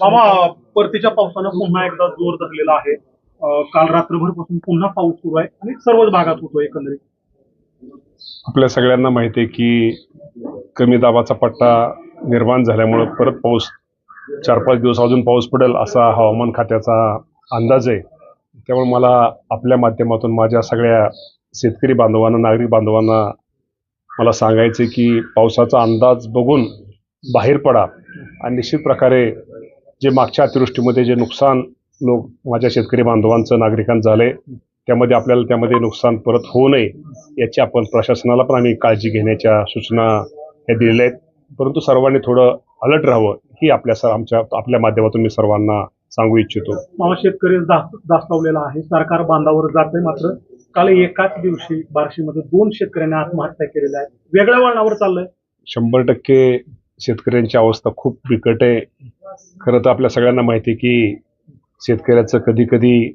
मामा परतीच्या पावसानं पुन्हा एकदा जोर धरलेला आहे. काल रात्रभरपासून पुन्हा पाऊस सुरू आहे आणि सर्वच भागात होतो एकंदरीत. आपल्या सगळ्यांना माहिती आहे की कमी दाबाचा पट्टा निर्माण झाल्यामुळे परत पाऊस चार पाच दिवस अजून पाऊस पडेल असा हवामान खात्याचा अंदाज आहे. त्यामुळे मला आपल्या माध्यमातून माझ्या सगळ्या शेतकरी बांधवांना नागरिक बांधवांना मला सांगायचं की पावसाचा अंदाज बघून बाहेर पडा आणि निश्चित प्रकारे जे मागच्या अतिवृष्टीमध्ये जे नुकसान लोक माझ्या शेतकरी बांधवांचं नागरिकांचं झालंय त्यामध्ये आपल्याला त्यामध्ये नुकसान परत होऊ नये याची आपण प्रशासनाला पण आम्ही काळजी घेण्याच्या सूचना या दिलेल्या आहेत. परंतु सर्वांनी थोडं अलर्ट राहावं ही आपल्या सर आमच्या आपल्या माध्यमातून मी सर्वांना सांगू इच्छितो. मामा शेतकरी दास- दास्तावलेला आहे सरकार बांधावर जात आहे मात्र काल एकाच दिवशी बार्शीमध्ये दोन शेतकऱ्यांनी आत्महत्या केलेल्या आहेत. वेगळ्या वळणावर चाललंय. शंभर टक्के शेतकऱ्यांची अवस्था खूप बिकट आहे. खरं तर आपल्या सगळ्यांना माहिती आहे की शेतकऱ्याचं कधी कधी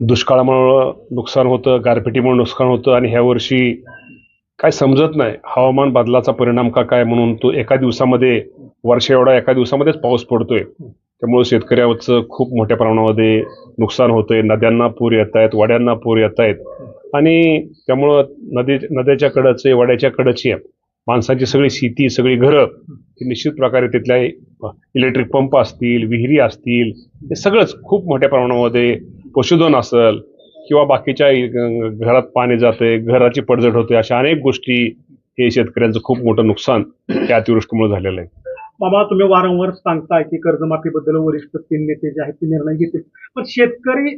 दुष्काळामुळं नुकसान होतं गारपिटीमुळे नुकसान होतं आणि ह्या वर्षी काय समजत नाही. हवामान बदलाचा परिणाम का काय म्हणून तो एका दिवसामध्ये वर्ष एवढा एका दिवसामध्येच पाऊस पडतोय. त्यामुळे शेतकऱ्याचं खूप मोठ्या प्रमाणामध्ये नुकसान होतंय. नद्यांना पूर येत आहेत वाड्यांना पूर येत आहेत. आणि त्यामुळं नदी नद्याच्या कडचे वाड्याच्या कडची माणसाची सगळी शेती सगळी घरं ही निश्चित प्रकारे तिथल्या इलेक्ट्रिक पंप असतील विहिरी असतील हे सगळंच खूप मोठ्या प्रमाणामध्ये पशुधन असेल किंवा बाकीच्या घरात पाणी जाते घराची पडझड होते अशा अनेक गोष्टी हे शेतकऱ्यांचं खूप मोठं नुकसान त्या अतिवृष्टीमुळे झालेलं आहे. मामा तुम्ही वारंवार सांगताय की कर्जमाफीबद्दल वरिष्ठ तीन नेते जे आहेत ते निर्णय घेतील. पण शेतकरी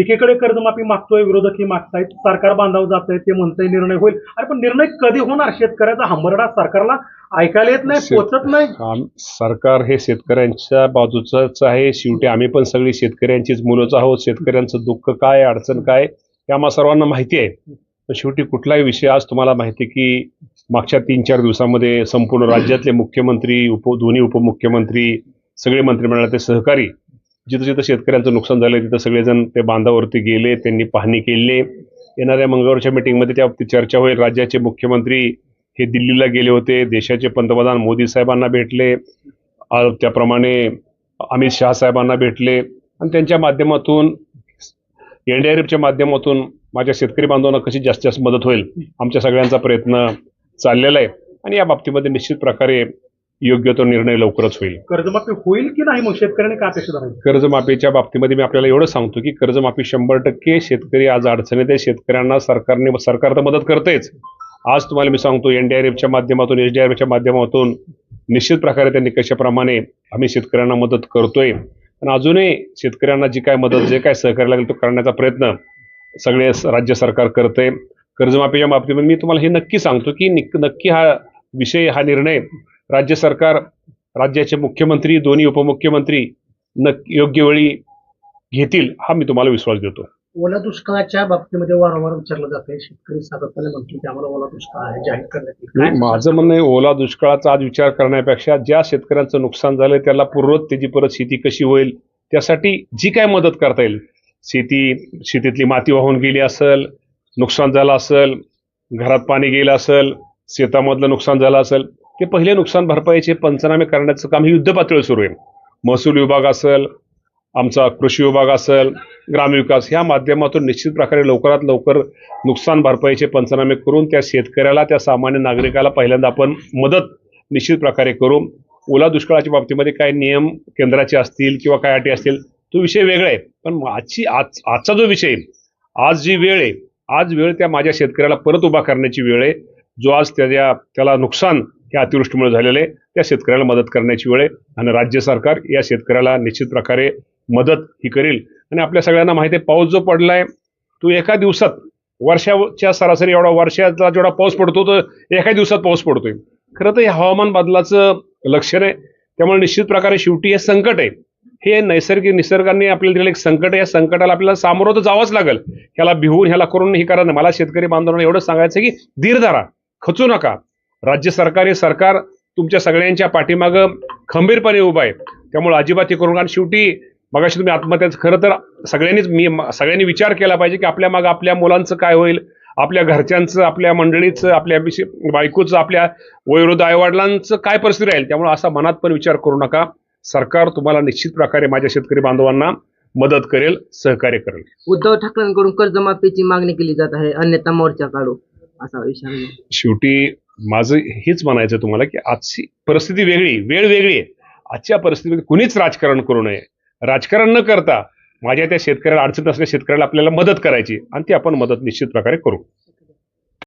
एकीकडे कर्जमाफी मागतोय विरोधकही मागतायत सरकार बांधावं जात आहे ते म्हणतंय निर्णय होईल. अरे पण निर्णय कधी होणार? शेतकऱ्याचा हंबरडा सरकारला ऐकायला येत नाही पोचत नाही. सरकार हे शेतकऱ्यांच्या बाजूचंच आहे. शेवटी आम्ही पण सगळी शेतकऱ्यांचीच मुलंच आहोत. शेतकऱ्यांचं दुःख काय अडचण काय हे आम्हा सर्वांना माहिती आहे. पण शेवटी कुठलाही विषय आज तुम्हाला माहिती की मागच्या तीन चार दिवसामध्ये संपूर्ण राज्यातले मुख्यमंत्री उप दोन्ही उपमुख्यमंत्री सगळे मंत्रिमंडळाचे सहकारी जिथं जिथं शेतकऱ्यांचं नुकसान झालं तिथं सगळेजण ते बांधावरती गेले त्यांनी पाहणी केली. येणाऱ्या मंगळवारच्या मिटिंगमध्ये त्या चर्चा होईल. राज्याचे मुख्यमंत्री हे दिल्लीला गेले होते. देशाचे पंतप्रधान मोदी साहेबांना भेटले. त्याप्रमाणे अमित शहा साहेबांना भेटले. आणि त्यांच्या माध्यमातून एन डी आर एफच्या माध्यमातून माझ्या शेतकरी बांधवांना कशी जास्तीत जास्त मदत होईल? आमच्या सगळ्यांचा प्रयत्न चाललेला आहे. आणि या बाबतीमध्ये निश्चित प्रकारे योग्य तो निर्णय लवकरच होईल. कर्जमाफी होईल की नाही मग शेतकऱ्यांनी काय अपेक्षा धरावी कर्जमाफीच्या बाबतीमध्ये मी आपल्याला एवढं सांगतो की कर्जमाफी शंभर टक्के शेतकरी आज अडचणीत आहे. शेतकऱ्यांना सरकारने सरकार तर मदत करतेच. आज तुम्हाला मी सांगतो एनडीआरएफच्या माध्यमातून एचडीआरएफच्या माध्यमातून निश्चित प्रकारे त्यांनी कशाप्रमाणे आम्ही शेतकऱ्यांना मदत करतोय. आणि अजूनही शेतकऱ्यांना जी काय मदत जे काय सहकार्य लागेल तो करण्याचा प्रयत्न सगळे राज्य सरकार करते कर्जमाफीच्या बाबतीमध्ये मी तुम्हाला हे नक्की सांगतो की निक- नक्की हा विषय हा निर्णय राज्य सरकार राज्याचे मुख्यमंत्री दोन्ही उपमुख्यमंत्री नक्की योग्य वेळी घेतील हा मी तुम्हाला विश्वास देतो. ओला दुष्काळाच्या बाबतीमध्ये वारंवार विचारलं जाते शेतकरी सातत्याने म्हणतो की आम्हाला ओला दुष्काळ आहे जाहीर करण्यात माझं म्हणणं आहे ओला दुष्काळाचा आज विचार करण्यापेक्षा ज्या शेतकऱ्यांचं नुकसान झालंय त्याला पूर्वत त्याची परत शेती कशी होईल त्यासाठी जी काय मदत करता येईल शेती शेतीतली माती वाहून गेली असेल नुकसान झालं असेल घरात पाणी गेलं असेल शेतामधलं नुकसान झालं असेल ते पहिले नुकसान भरपाईचे पंचनामे करण्याचं काम हे युद्ध पातळीवर सुरू आहे. महसूल विभाग असेल आमचा कृषी विभाग असेल ग्रामविकास ह्या माध्यमातून निश्चित प्रकारे लवकरात लवकर नुकसान भरपाईचे पंचनामे करून त्या शेतकऱ्याला त्या सामान्य नागरिकाला पहिल्यांदा आपण मदत निश्चित प्रकारे करू. ओला दुष्काळाच्या बाबतीमध्ये काय नियम केंद्राचे असतील किंवा काय अटी असतील तो विषय वेगळा आहे. पण आजची आज आजचा जो विषय आहे, आज जी वेळ आहे आज वेळ त्या माझ्या शेतकऱ्याला परत उभा करण्याची वेळ आहे. जो आज त्याच्या त्याला नुकसान या अतिवृष्टीमुळे झालेलं आहे त्या शेतकऱ्याला मदत करण्याची वेळ आहे. आणि राज्य सरकार या शेतकऱ्याला निश्चित प्रकारे मदत ही करेल. आणि आपल्या सगळ्यांना माहिती आहे पाऊस जो पडलाय तो एका दिवसात वर्षाच्या सरासरी एवढा वर्षाचा जेवढा पाऊस पडतो तो एका दिवसात पाऊस पडतोय. खरं तर हे हवामान बदलाचं लक्षण आहे. त्यामुळे निश्चित प्रकारे शेवटी हे संकट आहे. हे नैसर्गिक निसर्गाने आपल्याला दिलेलं एक संकट आहे. या संकटाला आपल्याला सामोरं तर जावंच लागेल. ह्याला भिवून ह्याला करून हे करा मला शेतकरी बांधवांना एवढं सांगायचं की धीर धरा. खचू नका. राज्य सरकार हे सरकार तुमच्या सगळ्यांच्या पाठीमागं खंबीरपणे उभं आहे. त्यामुळे अजिबात हे करू नका. आणि शेवटी मगाशी तुम्ही आत्महत्याचं खरं तर सगळ्यांनीच मी सगळ्यांनी विचार केला पाहिजे की आपल्या मागं आपल्या मुलांचं काय होईल? आपल्या घरच्यांचं आपल्या मंडळीचं आपल्या बायकोचं आपल्या वयोवृद्ध आईवडिलांचं काय परिस्थिती राहील? त्यामुळे असा मनात पण विचार करू नका. सरकार तुम्हाला निश्चित प्रकारे माझ्या शेतकरी बांधवांना मदत करेल सहकार्य करेल. उद्धव ठाकरेंकडून कर्जमाफीची मागणी केली जात आहे अन्यथा मोर्चा काढू असा विषय आहे. शेवटी माझं हेच म्हणायचं तुम्हाला की आजची परिस्थिती वेगळी वेळ वेगळी आहे. आजच्या परिस्थितीमध्ये कुणीच राजकारण करू नये. राजकारण न करता माझ्या त्या शेतकऱ्याला अडचण असलेल्या शेतकऱ्याला आपल्याला मदत करायची आणि ती आपण मदत निश्चित प्रकारे करू.